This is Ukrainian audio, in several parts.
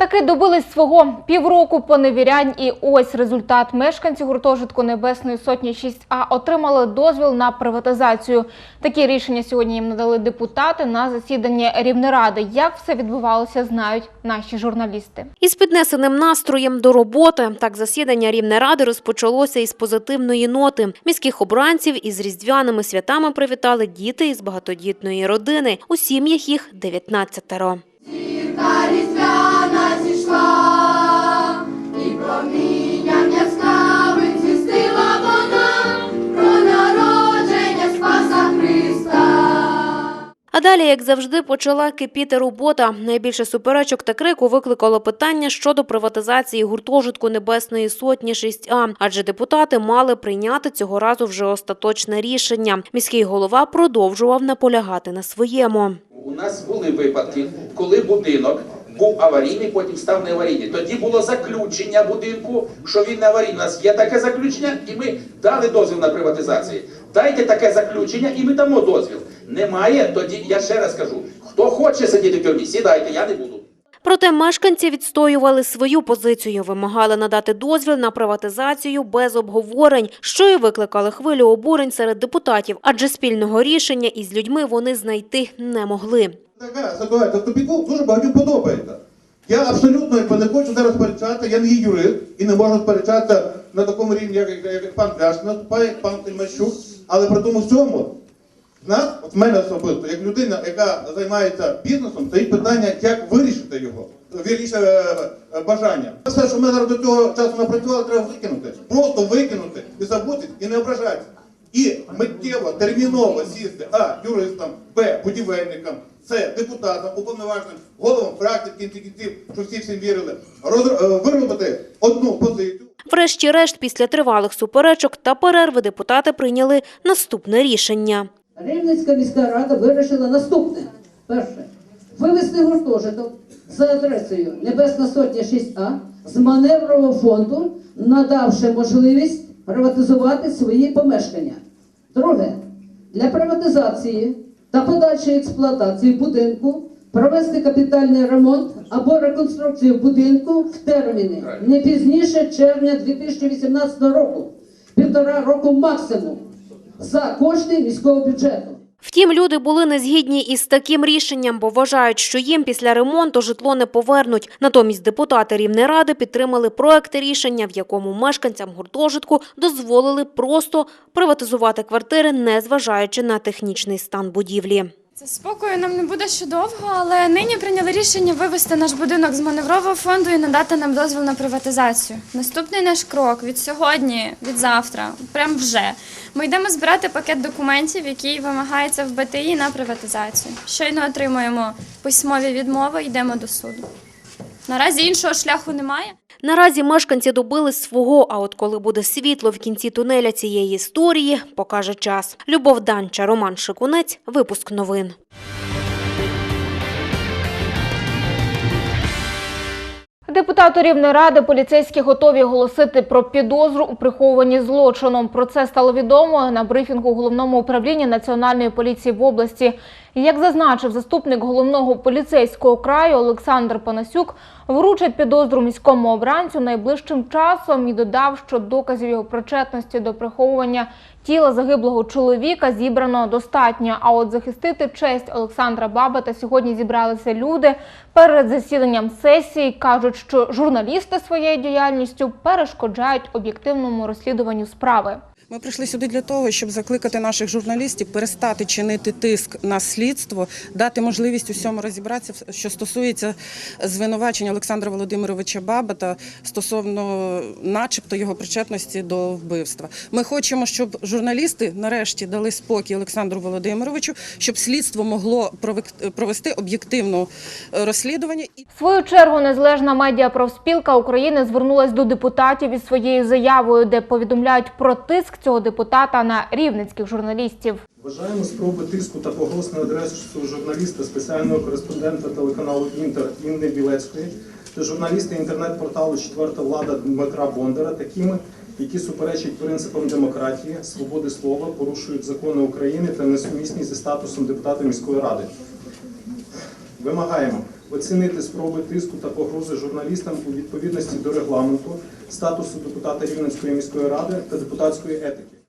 Таки добились свого півроку поневірянь, і ось результат. Мешканці гуртожитку Небесної сотні 6А отримали дозвіл на приватизацію. Такі рішення сьогодні їм надали депутати на засіданні Рівнеради. Як все відбувалося, знають наші журналісти. Із піднесеним настроєм до роботи так засідання Рівнеради розпочалося із позитивної ноти. Міських обранців із різдвяними святами привітали діти із багатодітної родини. У сім'ях їх 19-ро. Далі, як завжди, почала кипіти робота. Найбільше суперечок та крику викликало питання щодо приватизації гуртожитку Небесної сотні 6А, адже депутати мали прийняти цього разу вже остаточне рішення. Міський голова продовжував наполягати на своєму. У нас були випадки, коли будинок був аварійний, потім став не аварійний. Тоді було заключення будинку, що він не аварійний. У нас є таке заключення, і ми дали дозвіл на приватизацію. Дайте таке заключення, і ми дамо дозвіл. Немає, тоді я ще раз кажу: хто хоче сидіти в тюрмі, сідайте, я не буду. Проте мешканці відстоювали свою позицію, вимагали надати дозвіл на приватизацію без обговорень, що і викликали хвилю обурень серед депутатів, адже спільного рішення із людьми вони знайти не могли. Така ситуація в тупіку дуже багатьом подобається. Я абсолютно не хочу зараз сперечатися, я не є юрист і не можу сперечатися на такому рівні, як, як, як пан наступає, як пан Тельмащук. Але при тому всьому, нас, от мене особисто, як людина, яка займається бізнесом, стоїть питання, як вирішити його. Вірніше е, е, бажання. Все, що ми зараз до цього часу напрацювали, треба викинути. Просто викинути і забути, і не ображатися. І миттєво, терміново сісти А юристам, Б будівельникам, С депутатам, уповноваженим, головам фракцій, кінці кінців, що всі всім вірили, е, виробити одну позицію. Врешті-решт, після тривалих суперечок та перерви депутати прийняли наступне рішення. Рівненська міська рада вирішила наступне. Перше. Вивести гуртожиток за адресою Небесна Сотня 6А з маневрового фонду, надавши можливість приватизувати свої помешкання. Друге. Для приватизації та подальшої експлуатації будинку провести капітальний ремонт або реконструкцію будинку в терміни не пізніше червня 2018 року, півтора року максимум за кошти міського бюджету. Втім, люди були не згідні із таким рішенням, бо вважають, що їм після ремонту житло не повернуть. Натомість депутати Рівнеради підтримали проект рішення, в якому мешканцям гуртожитку дозволили просто приватизувати квартири, не зважаючи на технічний стан будівлі. Це спокою нам не буде ще довго, але нині прийняли рішення вивести наш будинок з маневрового фонду і надати нам дозвіл на приватизацію. Наступний наш крок від сьогодні, від завтра, прям вже. Ми йдемо збирати пакет документів, який вимагається в БТІ на приватизацію. Щойно отримуємо письмові відмови, йдемо до суду. Наразі іншого шляху немає. Наразі мешканці добились свого, а от коли буде світло в кінці тунеля цієї історії, покаже час. Любов Данча, Роман Шикунець, випуск новин. Депутати Рівнеради поліцейські готові оголосити про підозру у прихованні злочином. Про це стало відомо на брифінгу головному управління Національної поліції в області. Як зазначив заступник головного поліцейського краю Олександр Панасюк, вручать підозру міському обранцю найближчим часом і додав, що доказів його причетності до приховування тіла загиблого чоловіка зібрано достатньо. А от захистити честь Олександра Бабата сьогодні зібралися люди перед засіданням сесії. кажуть, що журналісти своєю діяльністю перешкоджають об'єктивному розслідуванню справи. Ми прийшли сюди для того, щоб закликати наших журналістів перестати чинити тиск на слідство, дати можливість усьому розібратися, що стосується звинувачення Олександра Володимировича Бабата стосовно, начебто, його причетності до вбивства. Ми хочемо, щоб журналісти нарешті дали спокій Олександру Володимировичу, щоб слідство могло провести об'єктивне розслідування. В свою чергу незалежна медіапрофспілка України звернулась до депутатів із своєю заявою, де повідомляють про тиск цього депутата на рівненських журналістів. Вважаємо спроби тиску та погроз на адресу журналіста, спеціального кореспондента телеканалу Інтер Інни Білецької та журналісти інтернет-порталу Четверта влада Дмитра Бондара такими, які суперечать принципам демократії, свободи слова, порушують закони України та несумісні зі статусом депутата міської ради. Вимагаємо оцінити спроби тиску та погрози журналістам у відповідності до регламенту, статусу депутата Рівненської міської ради та депутатської етики.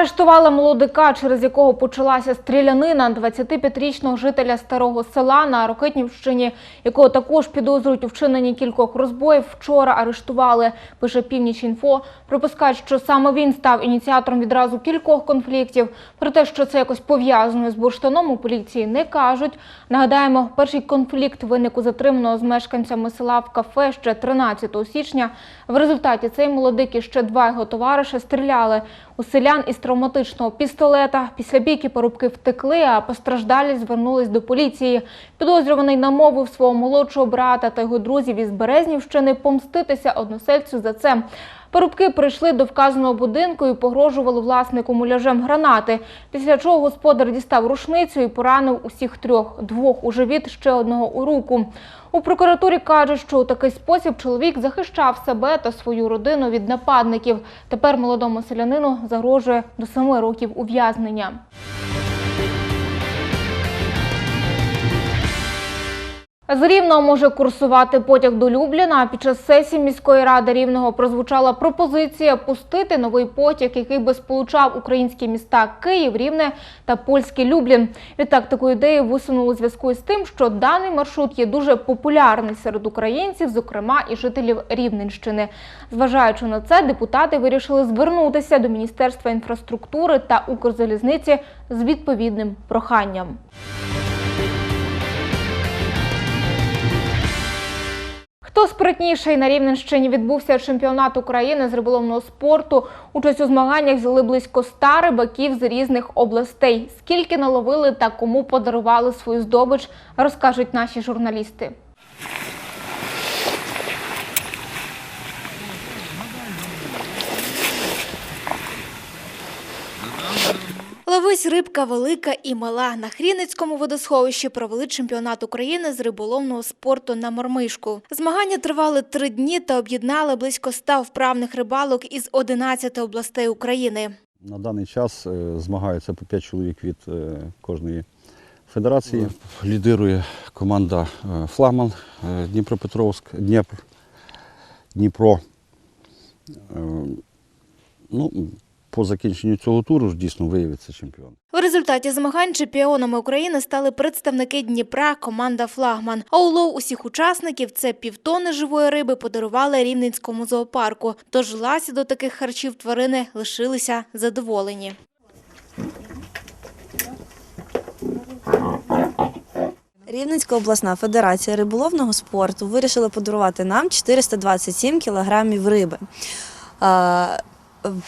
Арештували молодика, через якого почалася стрілянина 25-річного жителя старого села на Рокитнівщині, якого також підозрюють у вчиненні кількох розбоїв. Вчора арештували, пише Північ Інфо. Припускають, що саме він став ініціатором відразу кількох конфліктів. Про те, що це якось пов'язано з бурштином, у поліції не кажуть. Нагадаємо, перший конфлікт виник затриманого з мешканцями села в кафе ще 13 січня. В результаті цей молодик і ще два його товариша стріляли у селян із травматичного пістолета. Після бійки порубки втекли, а постраждалі звернулись до поліції. Підозрюваний намовив свого молодшого брата та його друзів із Березнівщини помститися односельцю за це. Порубки прийшли до вказаного будинку і погрожували власнику муляжем гранати. Після чого господар дістав рушницю і поранив усіх трьох: двох у живіт, ще одного у руку. У прокуратурі кажуть, що у такий спосіб чоловік захищав себе та свою родину від нападників. Тепер молодому селянину загрожує до семи років ув'язнення. З Рівного може курсувати потяг до Любліна. Під час сесії міської ради Рівного прозвучала пропозиція пустити новий потяг, який би сполучав українські міста Київ, Рівне та польський Люблін. Відтак таку ідею висунули у зв'язку з тим, що даний маршрут є дуже популярний серед українців, зокрема і жителів Рівненщини. Зважаючи на це, депутати вирішили звернутися до Міністерства інфраструктури та Укрзалізниці з відповідним проханням. Хто спритніший на Рівненщині відбувся чемпіонат України з риболовного спорту. Участь у змаганнях взяли близько ста рибаків з різних областей. Скільки наловили та кому подарували свою здобич, розкажуть наші журналісти. Ловись рибка велика і мала. На Хрінницькому водосховищі провели чемпіонат України з риболовного спорту на мормишку. Змагання тривали три дні та об'єднали близько ста вправних рибалок із 11 областей України. На даний час е, змагаються по 5 чоловік від е, кожної федерації. Лідирує команда е, Флагман е, Дніпропетровськ, Дніпр, Дніпро. Е, Ну, по закінченню цього туру ж дійсно виявиться чемпіон. У результаті змагань чемпіонами України стали представники Дніпра, команда Флагман. А улов усіх учасників це півтони живої риби подарували Рівненському зоопарку. Тож ласі до таких харчів тварини лишилися задоволені. Рівненська обласна федерація риболовного спорту вирішила подарувати нам 427 кілограмів риби.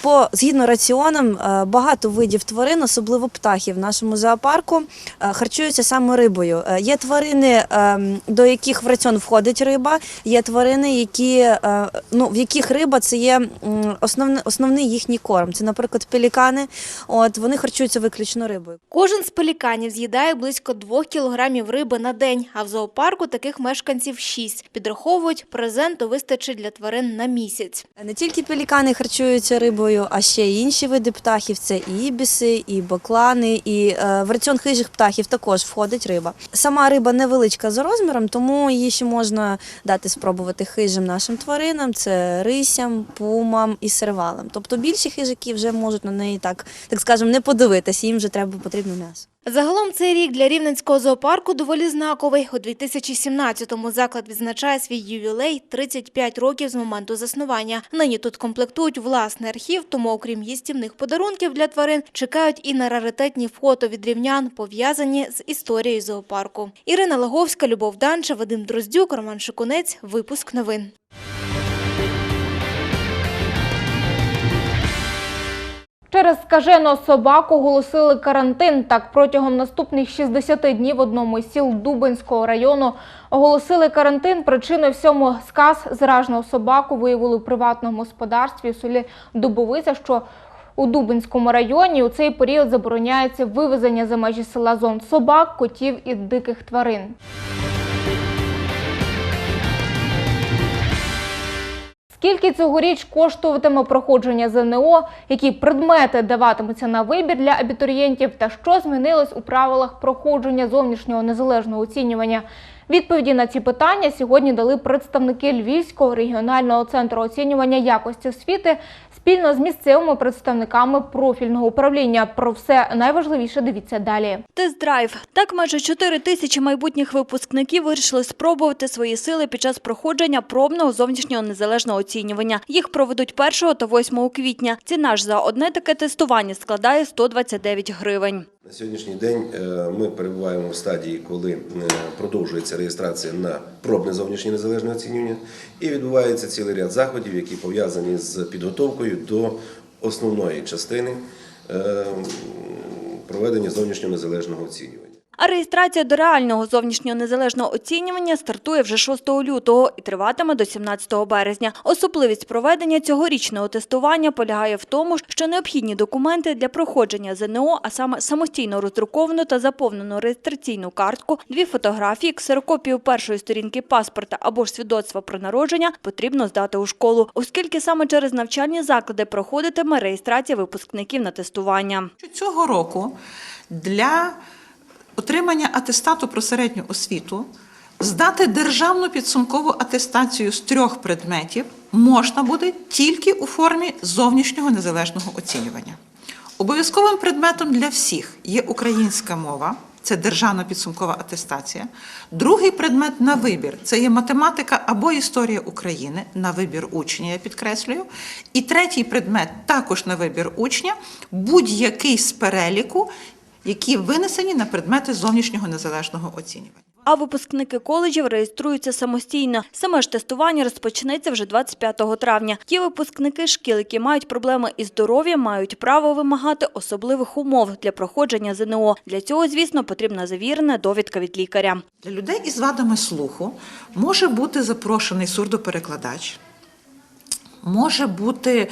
По згідно раціонам, е, багато видів тварин, особливо птахів в нашому зоопарку, е, харчуються саме рибою. Е, Є тварини, е, до яких в раціон входить риба, є тварини, які, ну, в яких риба це є основне, основний їхній корм. Це, наприклад, пелікани. От вони харчуються виключно рибою. Кожен з пеліканів з'їдає близько 2 кілограмів риби на день, а в зоопарку таких мешканців 6. Підраховують, презенту вистачить для тварин на місяць. Не тільки пелікани харчуються рибою, а ще й інші види птахів. Це і ібіси, і баклани, і е, в раціон хижих птахів також входить риба. Сама риба невеличка за розміром, тому її ще можна дати спробувати хижим нашим тваринам. Це рисям, пумам і сервалам. Тобто більші хижаки вже можуть на неї так, так скажемо, не подивитися. Їм вже треба потрібно м'ясо. Загалом цей рік для Рівненського зоопарку доволі знаковий. У 2017-му заклад відзначає свій ювілей – 35 років з моменту заснування. Нині тут комплектують власний архів, тому окрім їстівних подарунків для тварин, чекають і на раритетні фото від рівнян, пов'язані з історією зоопарку. Ірина Лаговська, Любов Данча, Вадим Дроздюк, Роман Шикунець. Випуск новин. Через скажену собаку оголосили карантин. Так, протягом наступних 60 днів в одному із сіл Дубинського району оголосили карантин. Причиною всьому сказ зараженого собаку виявили у приватному господарстві у селі Дубовиця, що У Дубинському районі у цей період забороняється вивезення за межі села зон собак, котів і диких тварин. Скільки цьогоріч коштуватиме проходження ЗНО, які предмети даватимуться на вибір для абітурієнтів та що змінилось у правилах проходження зовнішнього незалежного оцінювання? Відповіді на ці питання сьогодні дали представники Львівського регіонального центру оцінювання якості освіти спільно з місцевими представниками профільного управління. Про все найважливіше дивіться далі. Тест-драйв. Так майже 4 тисячі майбутніх випускників вирішили спробувати свої сили під час проходження пробного зовнішнього незалежного оцінювання. Їх проведуть 1 та 8 квітня. Ціна ж за одне таке тестування складає 129 гривень. На сьогоднішній день е, ми перебуваємо в стадії, коли е, продовжується реєстрація на пробне зовнішнє незалежне оцінювання, і відбувається цілий ряд заходів, які пов'язані з підготовкою до основної частини е, проведення зовнішнього незалежного оцінювання. А реєстрація до реального зовнішнього незалежного оцінювання стартує вже 6 лютого і триватиме до 17 березня. Особливість проведення цьогорічного тестування полягає в тому, що необхідні документи для проходження ЗНО, а саме самостійно роздруковану та заповнену реєстраційну картку, дві фотографії, ксерокопію першої сторінки паспорта або ж свідоцтва про народження потрібно здати у школу, оскільки саме через навчальні заклади проходитиме реєстрація випускників на тестування. Цього року для отримання атестату про середню освіту здати державну підсумкову атестацію з трьох предметів можна буде тільки у формі зовнішнього незалежного оцінювання. Обов'язковим предметом для всіх є українська мова. Це державна підсумкова атестація. Другий предмет на вибір це є математика або історія України на вибір учня, я підкреслюю. І третій предмет також на вибір учня, будь-який з переліку, які винесені на предмети зовнішнього незалежного оцінювання. А випускники коледжів реєструються самостійно. Саме ж тестування розпочнеться вже 25 травня. Ті випускники шкіл, які мають проблеми із здоров'ям, мають право вимагати особливих умов для проходження ЗНО. Для цього, звісно, потрібна завірена довідка від лікаря. Для людей із вадами слуху може бути запрошений сурдоперекладач, може бути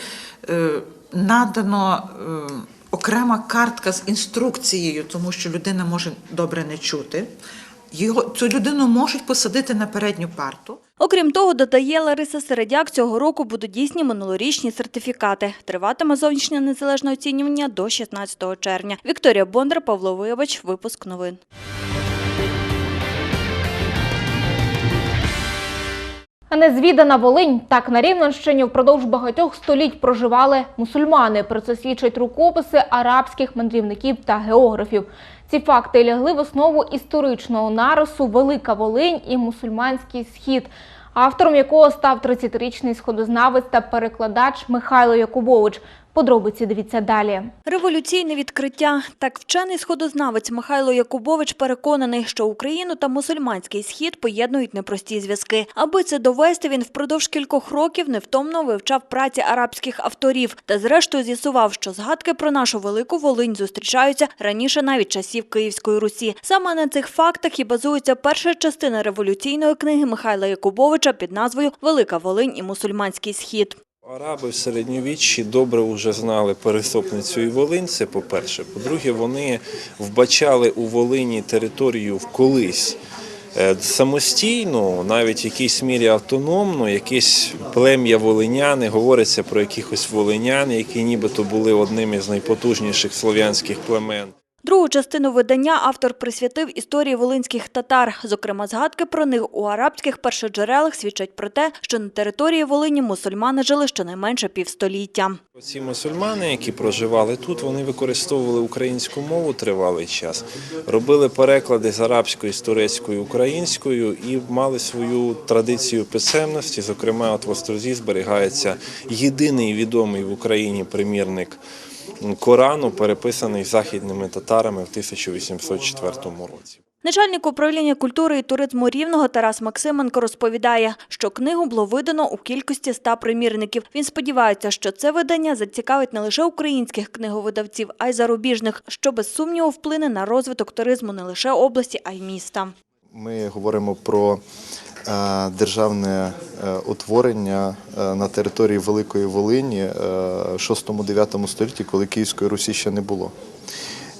е, надано е, окрема картка з інструкцією, тому що людина може добре не чути. Його, цю людину можуть посадити на передню парту. Окрім того, додає Лариса Середяк, цього року будуть дійсні минулорічні сертифікати. Триватиме зовнішнє незалежне оцінювання до 16 червня. Вікторія Бондар, Павло Виявач, випуск новин. Незвідана Волинь. Так на Рівненщині впродовж багатьох століть проживали мусульмани. Про це свідчать рукописи арабських мандрівників та географів. Ці факти лягли в основу історичного нарису Велика Волинь і мусульманський схід, автором якого став 30-річний сходознавець та перекладач Михайло Якубович. Подробиці дивіться далі. Революційне відкриття. Так вчений сходознавець Михайло Якубович переконаний, що Україну та мусульманський схід поєднують непрості зв'язки. Аби це довести, він впродовж кількох років невтомно вивчав праці арабських авторів та зрештою з'ясував, що згадки про нашу велику Волинь зустрічаються раніше навіть часів Київської Русі. Саме на цих фактах і базується перша частина революційної книги Михайла Якубовича під назвою Велика Волинь і мусульманський схід. Араби в середньовіччі добре вже знали пересопницю і Волинь, це по-перше. По-друге, вони вбачали у Волині територію в колись е, самостійно, навіть в якійсь мірі автономно, якесь плем'я волиняни, говориться про якихось волинян, які нібито були одним із найпотужніших слов'янських племен. Другу частину видання автор присвятив історії волинських татар. Зокрема, згадки про них у арабських першоджерелах свідчать про те, що на території Волині мусульмани жили щонайменше півстоліття. Ці мусульмани, які проживали тут, вони використовували українську мову тривалий час, робили переклади з арабської, з турецької, українською і мали свою традицію писемності. Зокрема, от в Острозі зберігається єдиний відомий в Україні примірник Корану, переписаний західними татарами в 1804 році. Начальник управління культури і туризму Рівного Тарас Максименко розповідає, що книгу було видано у кількості ста примірників. Він сподівається, що це видання зацікавить не лише українських книговидавців, а й зарубіжних, що без сумніву вплине на розвиток туризму не лише області, а й міста. Ми говоримо про е, державне е, утворення е, на території Великої Волині в 6-9 столітті, коли Київської Русі ще не було.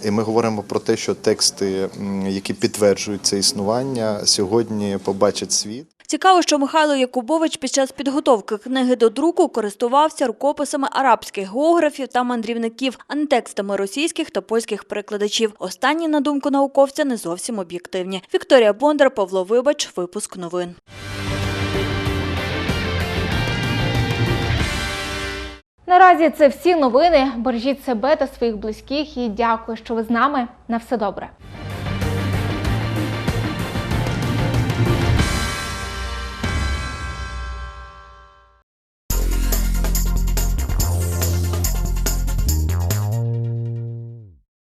І ми говоримо про те, що тексти, які підтверджують це існування, сьогодні побачать світ. Цікаво, що Михайло Якубович під час підготовки книги до друку користувався рукописами арабських географів та мандрівників, а не текстами російських та польських перекладачів. Останні, на думку науковця, не зовсім об'єктивні. Вікторія Бондар, Павло Вибач, випуск новин. Наразі це всі новини. Бережіть себе та своїх близьких і дякую, що ви з нами. На все добре.